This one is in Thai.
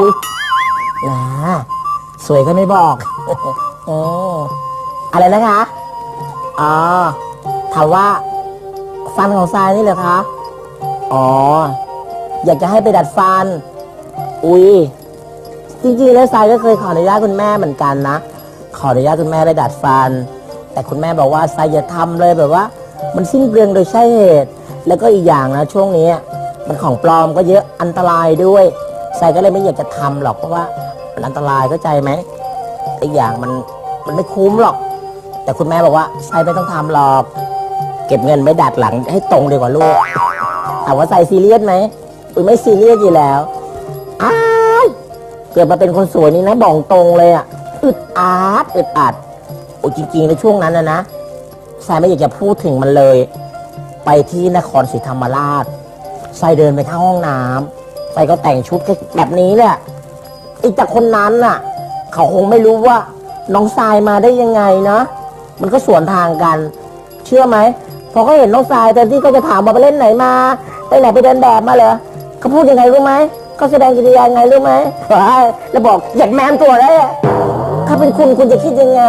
อุ้ยนะสวยก็ไม่บอกโอ๋ออะไรนะคะ อ๋อ ถามว่า ฟันของทรายนี่เหรอคะ อ๋อ อยากจะให้ไปดัดฟัน อุ้ยจริงๆ แล้วทรายก็เคยขออนุญาตคุณแม่เหมือนกันนะ ขออนุญาตคุณแม่ไปดัดฟัน แต่คุณแม่บอกว่าทรายอย่าทำเลยแบบว่า มันสิ้นเปลืองโดยใช่เหตุ แล้วก็อีกอย่างนะช่วงนี้ มันของปลอมก็เยอะอันตรายด้วย ทรายก็เลยไม่อยากจะทำหรอกเพราะว่ามันอันตรายเข้าใจไหมอีกอย่างมันมันไม่คุ้มหรอก แต่คุณแม่บอกว่าทรายไม่ต้องทำหรอก เก็บเงินไม่ดัดหลังให้ตรงดีกว่าลูกถามว่าใส่ซีเรียสไหมอุ้ยไม่ซีเรียสอยู่แล้วอ้ายเกิดมาเป็นคนสวยนี่นะบอกตรงเลยอะอึดอัดอึดอัดโอ้จริงๆในช่วงนั้นนะนะทรายไม่อยากจะพูดถึงมันเลย ไปที่นครศรีธรรมราชทรายเดินไปเข้าห้องน้ำ ทรายก็แต่งชุดแบบนี้แหละไอ้แต่คนนั้นน่ะ เขาคงไม่รู้ว่า น้องทรายมาได้ยังไงนะ มันก็สวนทางกัน เชื่อไหมพอเขาเห็นน้องทรายแต่ที่เขาจะถามว่าไปเล่นไหนมาไปไหนไปเดินแบบมาเหรอเขาพูดยังไงรู้ไหมเขาแสดงกิริยายังไงรู้ไหมว้ายแล้วบอกอยากแมนตัวเลยอะถ้าเป็นคุณคุณจะคิดยังไง